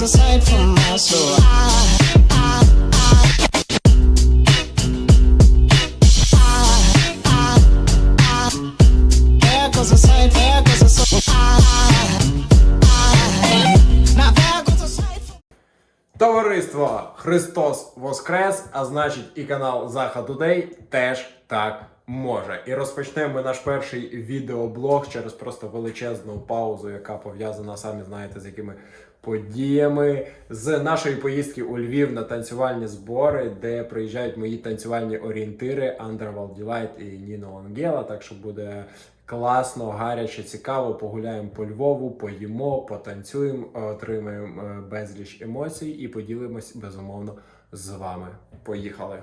was a sight for my soul. I. I, I, Товариство Христос Воскрес, а значить і канал Заха Тудей теж так може. І розпочнемо ми наш перший відеоблог через просто величезну паузу, яка пов'язана, самі знаєте, з якими подіями з нашої поїздки у Львів на танцювальні збори, де приїжджають мої танцювальні орієнтири Underworld Delight і Ніно Ангела. Так що буде класно, гаряче, цікаво. Погуляємо по Львову, поїмо, потанцюємо, отримаємо е, безліч емоцій і поділимось безумовно з вами. Поїхали!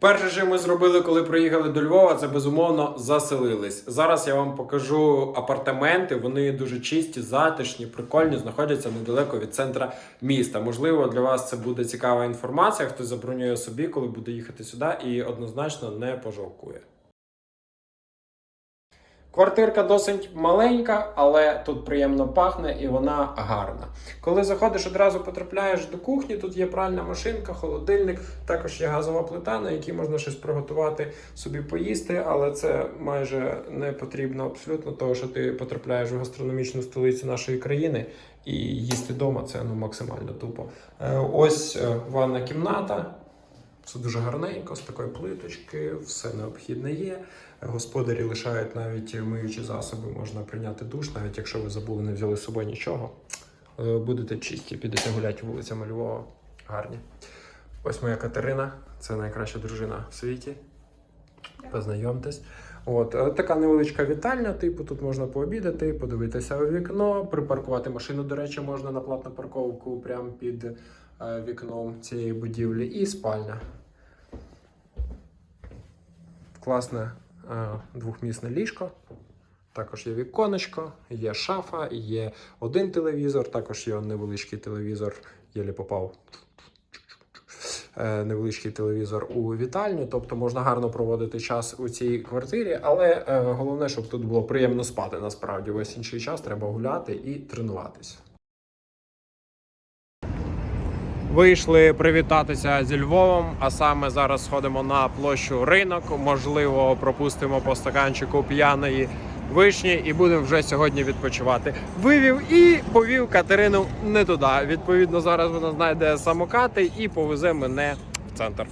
Перше, що ми зробили, коли приїхали до Львова, це безумовно заселились. Зараз я вам покажу апартаменти. Вони дуже чисті, затишні, прикольні, знаходяться недалеко від центра міста. Можливо, для вас це буде цікава інформація. Хтось забронює собі, коли буде їхати сюди, і однозначно не пожалкує. Квартирка досить маленька, але тут приємно пахне і вона гарна. Коли заходиш, одразу потрапляєш до кухні. Тут є пральна машинка, холодильник, також є газова плита, на якій можна щось приготувати собі поїсти, але це майже не потрібно абсолютно, того що ти потрапляєш в гастрономічну столицю нашої країни і їсти вдома це ну максимально тупо. Е, Ось е, ванна кімната. Все дуже гарненько, з такої плиточки, все необхідне є. Господарі лишають навіть миючі засоби, можна прийняти душ, навіть якщо ви забули, не взяли з собою нічого. Е, Будете чисті, підете гуляти вулицями Львова. Гарні. Ось моя Катерина, це найкраща дружина в світі. Познайомтесь. От е, така невеличка вітальня. Типу, тут можна пообідати, подивитися у вікно, припаркувати машину. До речі, можна на платну парковку прямо під вікном цієї будівлі, і спальня. Класне е, двохмісне ліжко. Також є віконечко, є шафа, є один телевізор, також є невеличкий телевізор, єлі попав. Е, Невеличкий телевізор у вітальню, тобто можна гарно проводити час у цій квартирі, але е, головне, щоб тут було приємно спати. Насправді, весь інший час треба гуляти і тренуватися. Вийшли привітатися зі Львовом, а саме зараз сходимо на площу ринок. Можливо, пропустимо по стаканчику п'яної вишні і будемо вже сьогодні відпочивати. Вивів і повів Катерину не туди. Відповідно, зараз вона знайде самокати і повезе мене в центр.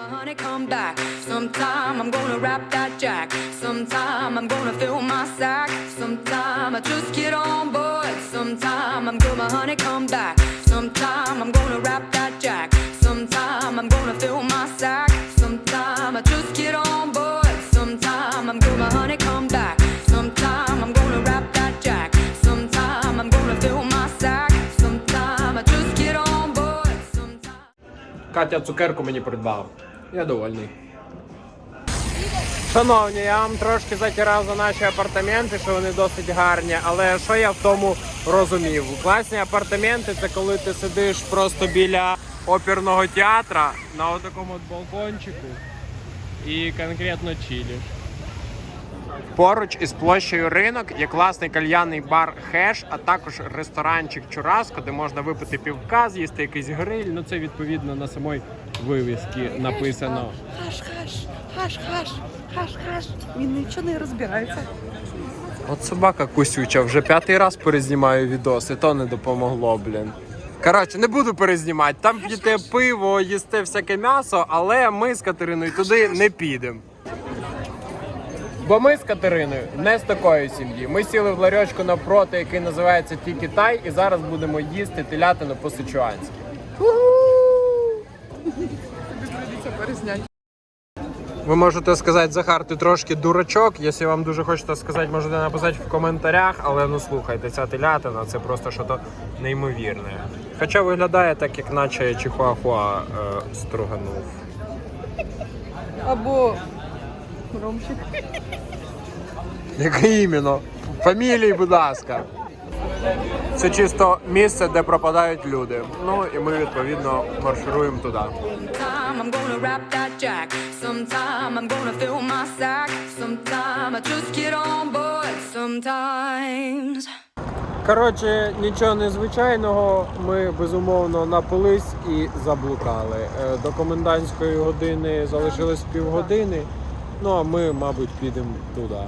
My honey, come back. Sometime I'm gonna wrap that jack. Sometime I'm gonna fill my sack. Sometime I just get on board. Sometime I'm good, my honey, come back. Sometime I'm gonna wrap that jack. Sometime I'm gonna fill my sack. Sometime I just get on board. Sometime I'm good, my honey, come back. Sometime I'm gonna wrap that jack. Sometime I'm gonna fill my sack. Sometime I just get on board. Sometime. Катя цукерку мені придбав. Я довольний. Шановні, я вам трошки затирав за наші апартаменти, що вони досить гарні, але що я в тому розумів? Класні апартаменти це коли ти сидиш просто біля оперного театра на отакому от балкончику і конкретно чилиш. Поруч із площею ринок є класний кальянний бар Хеш, а також ресторанчик Чураско, де можна випити півка, з'їсти якийсь гриль. Ну це відповідно на самій вивісці написано. Хаш-хаш, хаш-хаш, хаш-хаш. Він нічого не розбирається. От собака кусюча, вже п'ятий раз перезнімаю відоси, то не допомогло, блін. Коротше, не буду перезнімати. Там п'єте пиво, їсте всяке м'ясо, але ми з Катериною туди не підемо. Бо ми з Катериною не з такої сім'ї. Ми сіли в ларьочку навпроти, який називається Тільки Тай, і зараз будемо їсти телятину по-сичуанськи. Ви можете сказати, Захар, ти трошки дурачок. Якщо вам дуже хочете сказати, можете написати в коментарях, але ну слухайте, ця телятина це просто щось неймовірне. Хоча виглядає так, як наче чихуахуа е, струганув. Або Ромчик. Як іменно? Фамілії, будь ласка. Це чисто місце, де пропадають люди. Ну і ми відповідно маршируємо туди. Коротше, нічого незвичайного. Ми безумовно напились і заблукали. Е, До комендантської години залишилось півгодини. Ну а ми, мабуть, підемо туди.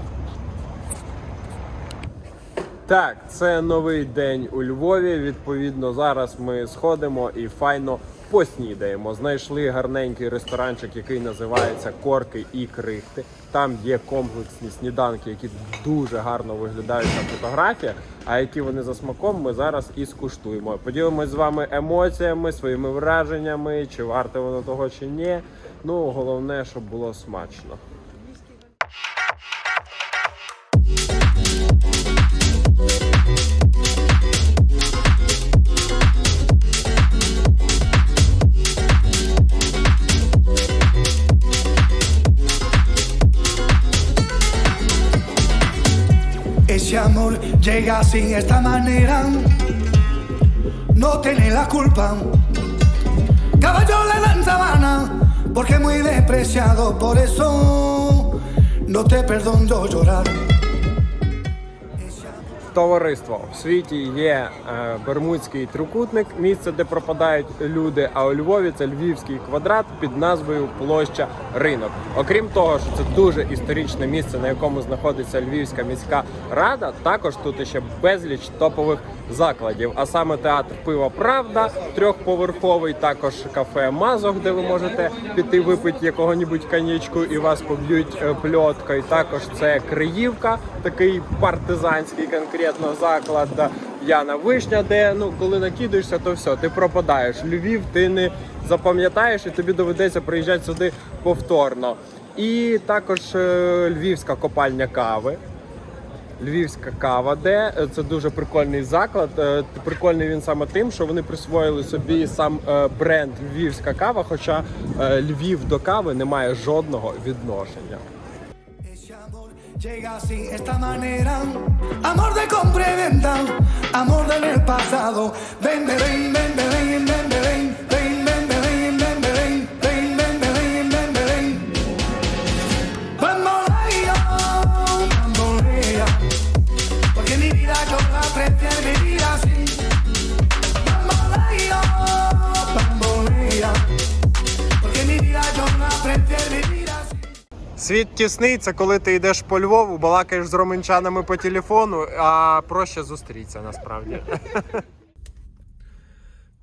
Так, це новий день у Львові. Відповідно, зараз ми сходимо і файно поснідаємо. Знайшли гарненький ресторанчик, який називається Корки і Крихти. Там є комплексні сніданки, які дуже гарно виглядають на фотографіях. А які вони за смаком, ми зараз і скуштуємо. Поділимось з вами емоціями, своїми враженнями, чи варто воно того, чи ні. Ну головне, щоб було смачно. Llega así, de esta manera. No tiene la culpa. Caballo le dan sabana, porque muy despreciado. Por eso no te perdono llorar. Товариство в світі є е, Бермудський трикутник, місце, де пропадають люди. А у Львові це львівський квадрат під назвою Площа Ринок. Окрім того, що це дуже історичне місце, на якому знаходиться Львівська міська рада. Також тут ще безліч топових закладів. А саме театр Пива Правда, трьохповерховий, також кафе Мазох, де ви можете піти випити якого-нібудь коньячку і вас поб'ють е, пльоткою. Також це Криївка, такий партизанський конкретно заклад. Яна Вишня, де ну коли накидаєшся, то все, ти пропадаєш. Львів ти не запам'ятаєш, і тобі доведеться приїжджати сюди повторно. І також е, львівська копальня кави. Львівська кава, де е, це дуже прикольний заклад. Е, прикольний він саме тим, що вони присвоїли собі сам е, бренд Львівська кава. Хоча Львів до кави не має жодного відношення. Llega así esta manera, amor de compra y venta, amor del pasado. Ven, ven, ven, ven, ven, ven, ven, ven. Світ тісний, це коли ти йдеш по Львову, балакаєш з романчанами по телефону, а проще зустрітися насправді.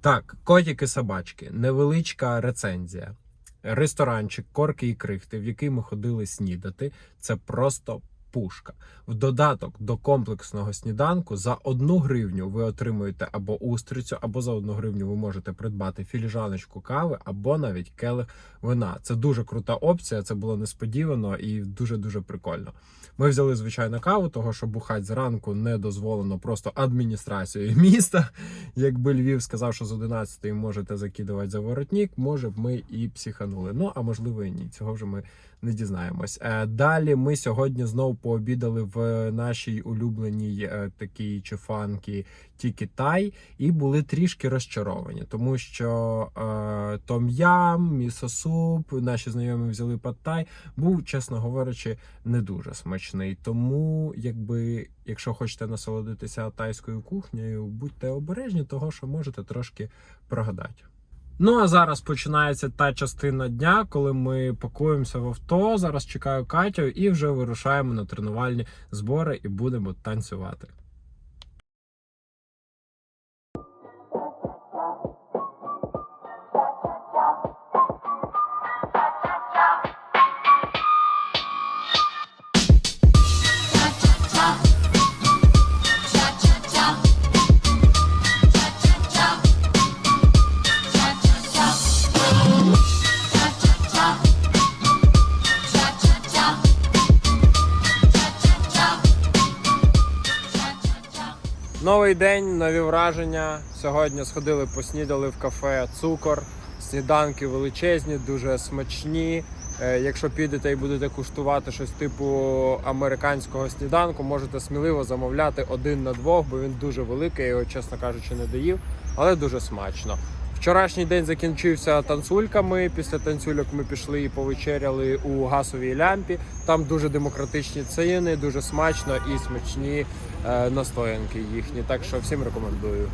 Так, котики собачки, невеличка рецензія. Ресторанчик Корки і Крихти, в який ми ходили снідати, це просто пушка. В додаток до комплексного сніданку за одну гривню ви отримуєте або устрицю, або за одну гривню ви можете придбати філіжаночку кави, або навіть келих вина. Це дуже крута опція. Це було несподівано і дуже дуже прикольно. Ми взяли звичайно каву, того що бухать зранку не дозволено просто адміністрацією міста. Якби Львів сказав, що з 11 можете закидувати за воротник, може б ми і психанули. Ну а можливо і ні. Цього вже ми не дізнаємось. Е, Далі ми сьогодні знову пообідали в нашій улюбленій е, такій чефанкі Тікі Тай і були трішки розчаровані, тому що е, том-ям, місо-суп, наші знайомі взяли пад-тай, був, чесно говорячи, не дуже смачний. Тому, якби, якщо хочете насолодитися тайською кухнею, будьте обережні, того що можете трошки прогадати. Ну а зараз починається та частина дня, коли ми пакуємося в авто. Зараз чекаю Катю і вже вирушаємо на тренувальні збори і будемо танцювати. Новий день, нові враження. Сьогодні сходили, поснідали в кафе Цукор. Сніданки величезні, дуже смачні. Е, Якщо підете і будете куштувати щось типу американського сніданку, можете сміливо замовляти один на двох, бо він дуже великий, я його, чесно кажучи, не доїв, але дуже смачно. Вчорашній день закінчився танцюльками. Після танцюльок ми пішли і повечеряли у газовій лямпі. Там дуже демократичні ціни, дуже смачно і смачні е, настоянки їхні. Так що всім рекомендую.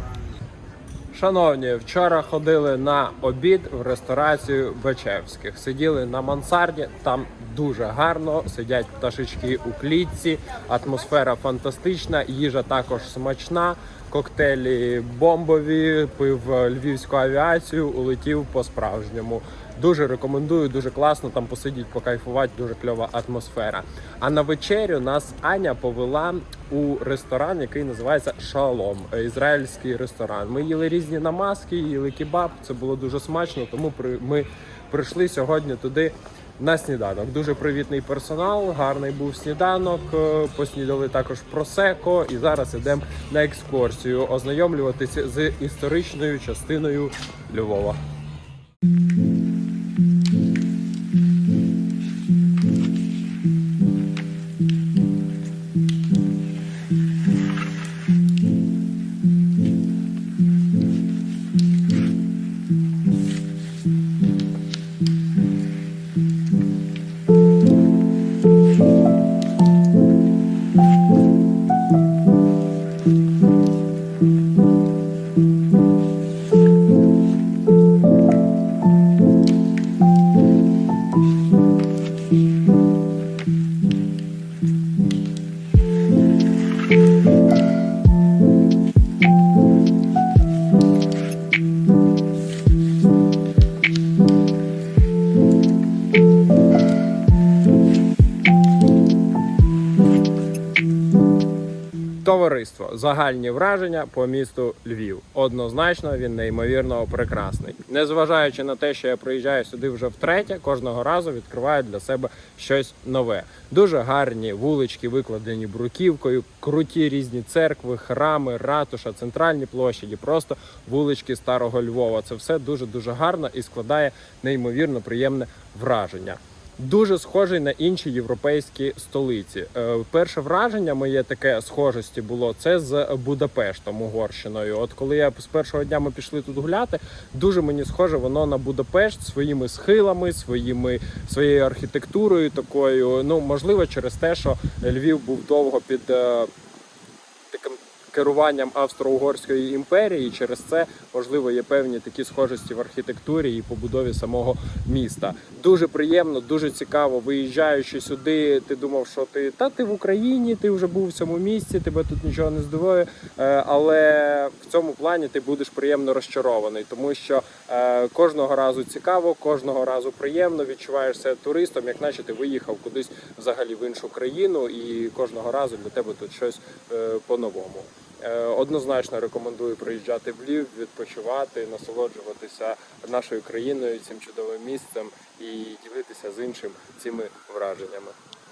Шановні, вчора ходили на обід в ресторацію Бечевських. Сиділи на мансарді, там дуже гарно, сидять пташечки у клітці, атмосфера фантастична, їжа також смачна, коктейлі бомбові, пив львівську авіацію, улетів по-справжньому. Дуже рекомендую, дуже класно там посидіть, покайфувати, дуже кльова атмосфера. А на вечерю нас Аня повела у ресторан, який називається Шалом, е, ізраїльський ресторан. Ми їли різні намазки, їли кебаб. Це було дуже смачно. Тому ми прийшли сьогодні туди. На сніданок дуже привітний персонал, гарний був сніданок. е, Поснідали також просеко, і зараз ідемо на екскурсію ознайомлюватися з історичною частиною Львова. Товариство, загальні враження по місту Львів. Однозначно він неймовірно прекрасний. Незважаючи на те, що я приїжджаю сюди вже втретє, кожного разу відкриваю для себе щось нове. Дуже гарні вулички, викладені бруківкою, круті різні церкви, храми, ратуша, центральні площаді, просто вулички старого Львова. Це все дуже дуже гарно і складає неймовірно приємне враження. Дуже схожий на інші європейські столиці. Е, Перше враження моє таке схожості було це з Будапештом, Угорщиною. От коли я з першого дня ми пішли тут гуляти, дуже мені схоже воно на Будапешт своїми схилами, своїми своєю архітектурою такою. Ну можливо, через те, що Львів був довго під. Керуванням Австро-Угорської імперії. Через це можливо є певні такі схожості в архітектурі і побудові самого міста. Дуже приємно, дуже цікаво. Виїжджаючи сюди, ти думав, що ти та ти в Україні, ти вже був в цьому місці, тебе тут нічого не здивує. Е, Але в цьому плані ти будеш приємно розчарований, тому що е, кожного разу цікаво, кожного разу приємно відчуваєш себе туристом, як наче ти виїхав кудись взагалі в іншу країну, і кожного разу для тебе тут щось е, по-новому. Е, Однозначно рекомендую приїжджати в Львів, відпочивати, насолоджуватися нашою країною, цим чудовим місцем і ділитися з іншим цими враженнями.